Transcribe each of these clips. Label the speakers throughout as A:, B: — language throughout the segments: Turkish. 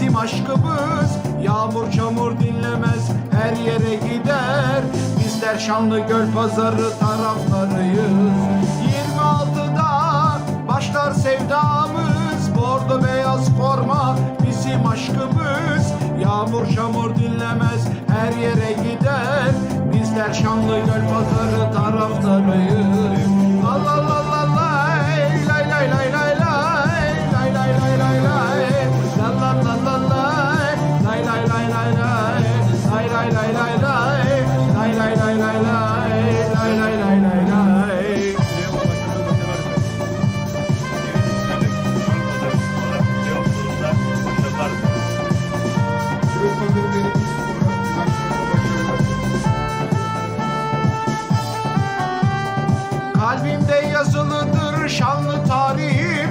A: bizim aşkımız Yağmur çamur dinlemez her yere gider. Bizler Şanlı Göl Pazarı taraflarıyız. 26'da başlar sevdamız. Bordo beyaz forma bizim aşkımız. Yağmur çamur dinlemez her yere gider. Bizler Şanlı Göl Pazarı taraftarıyız La la yazılıdır şanlı tarihim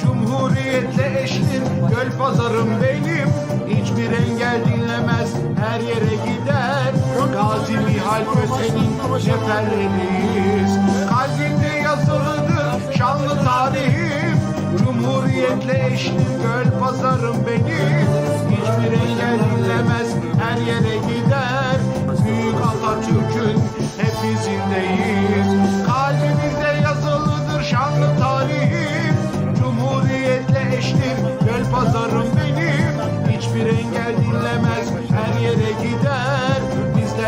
A: Cumhuriyetle eşlir göl pazarım benim. Hiçbir engel dinlemez her yere gider. Gazi Mihal Köse'nin ceferleriyiz Kalbimde yazılıdır şanlı tarihim Cumhuriyetle eşlir göl pazarım benim. Hiçbir engel dinlemez her yere gider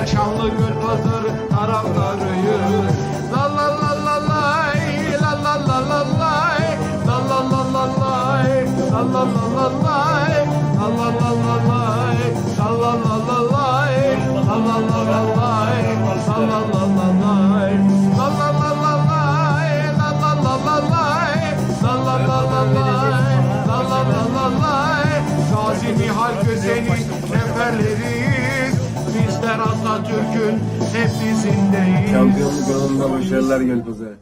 A: Bizler şanlı göl pazarı taraftarıyız La la la la lay La la la la lay La la la la lay La la la la lay La la la la lay La la la la lay La la la la lay La la la la lay La la la la lay La la la la lay La la la la lay La la la la lay Gazi Nihal Köse'nin neferleriyiz Bizler Atatürk'ün hep izindeyiz
B: Şampiyonluk yolunda başarılar Gölpazarı.